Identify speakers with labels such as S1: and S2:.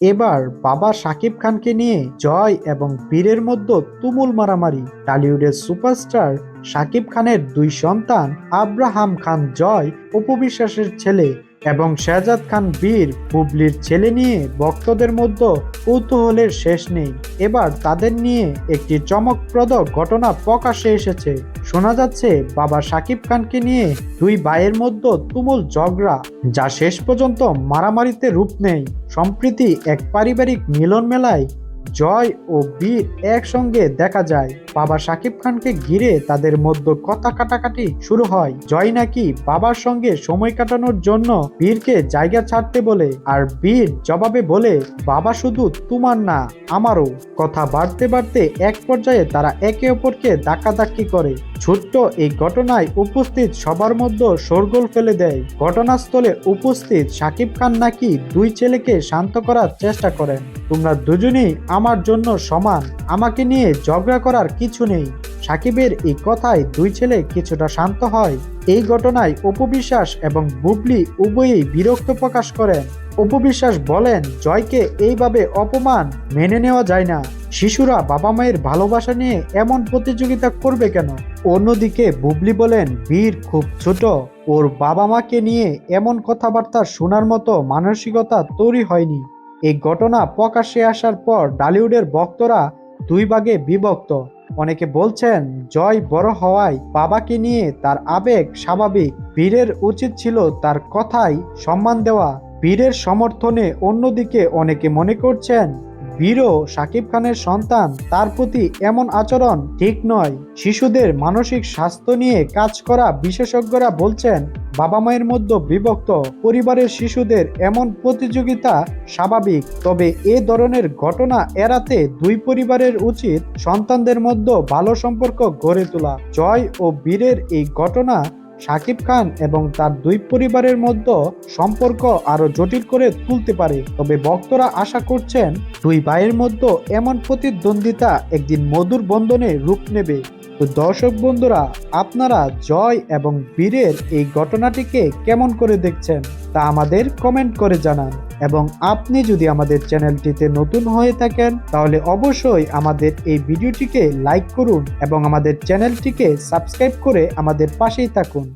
S1: এবার বাবা শাকিব খানকে নিয়ে জয় এবং বীরের মধ্যে তুমুল মারামারি। টলিউডের সুপারস্টার শাকিব খানের দুই সন্তান আব্রাহাম খান জয় উপবিশ্বাসের ছেলে এবং শেহজাদ খান বীর, বুবলির ছেলে নিয়ে ভক্তদের মধ্যে কৌতূহলের শেষ নেই। এবার তাদের নিয়ে একটি চমকপ্রদ ঘটনা প্রকাশে এসেছে। শোনা যাচ্ছে, বাবা শাকিব খানকে নিয়ে দুই ভাইয়ের মধ্যে তুমুল ঝগড়া, যা শেষ পর্যন্ত মারামারিতে রূপ নেই সম্প্রীতি এক পারিবারিক মিলন মেলায় জয় ও বীর একসঙ্গে দেখা যায়। বাবা শাকিব খানকে ঘিরে তাদের মধ্যে কথা কাটাকাটি শুরু হয়। জয় নাকি বাবার সঙ্গে সময় কাটানোর জন্য বীরকে জায়গা ছাড়তে বলে আর বীর জবাবে বলে, বাবা শুধু তোমার না, আমারও। কথা বাড়তে বাড়তে এক পর্যায়ে তারা একে অপরকে ধাক্কাধাক্কি করে। ছোট্ট এই ঘটনায় উপস্থিত সবার মধ্যে শোরগোল ফেলে দেয়। ঘটনাস্থলে উপস্থিত শাকিব খান নাকি দুই ছেলেকে শান্ত করার চেষ্টা করেন। তোমরা দুজনেই আমার জন্য সমান। আমাকে নিয়ে ঝগড়া করার কিছু নেই। সাকিবের এই কথায় দুই ছেলে কিছুটা শান্ত হয়। এই ঘটনায় অপবিশ্বাস এবং বুবলি উভয়েই বিরক্ত প্রকাশ করেন। অপবিশ্বাস বলেন, জয়কে এইভাবে অপমান মেনে নেওয়া যায় না। শিশুরা বাবা মায়ের ভালোবাসা নিয়ে এমন প্রতিযোগিতা করবে কেন? অন্যদিকে বুবলি বলেন, বীর খুব ছোট। ওর বাবা মাকে নিয়ে এমন কথাবার্তা শোনার মতো মানসিকতা তৈরি হয়নি। এই ঘটনা প্রকাশ্যে আসার পর ডালিউডের ভক্তরা দুই ভাগে বিভক্ত। অনেকে বলছেন, জয় বড় হওয়ায় বাবাকে নিয়ে তার আবেগ স্বাভাবিক। বীরের উচিত ছিল তার কথাই সম্মান দেওয়া। বীরের সমর্থনে অন্যদিকে অনেকে মনে করছেন, বীরও সাকিব খানের সন্তান, তার প্রতি এমন আচরণ ঠিক নয়। শিশুদের মানসিক স্বাস্থ্য নিয়ে কাজ করা বিশেষজ্ঞরা বলছেন বাবা মায়ের মধ্যে বিভক্ত পরিবারের শিশুদের এমন প্রতিযোগিতা স্বাভাবিক। তবে এ ধরনের ঘটনা এড়াতে দুই পরিবারের উচিত সন্তানদের মধ্যে ভালো সম্পর্ক গড়ে তোলা। জয় ও বীরের এই ঘটনা শাকিব খান এবং তার দুই পরিবারের মধ্যে সম্পর্ক আরও জটিল করে তুলতে পারে। তবে ভক্তরা আশা করছেন, দুই ভাইয়ের মধ্যে এমন প্রতিদ্বন্দ্বিতা একদিন মধুর বন্ধনে রূপ নেবে। তো দর্শক বন্ধুরা, আপনারা জয় এবং বীরের এই ঘটনাটিকে কেমন করে দেখছেন তা আমাদের কমেন্ট করে জানান। এবং আপনি যদি আমাদের চ্যানেলটিতে নতুন হয়ে থাকেন, তাহলে অবশ্যই আমাদের এই ভিডিওটিকে লাইক করুন এবং আমাদের চ্যানেলটিকে সাবস্ক্রাইব করে আমাদের পাশেই থাকুন।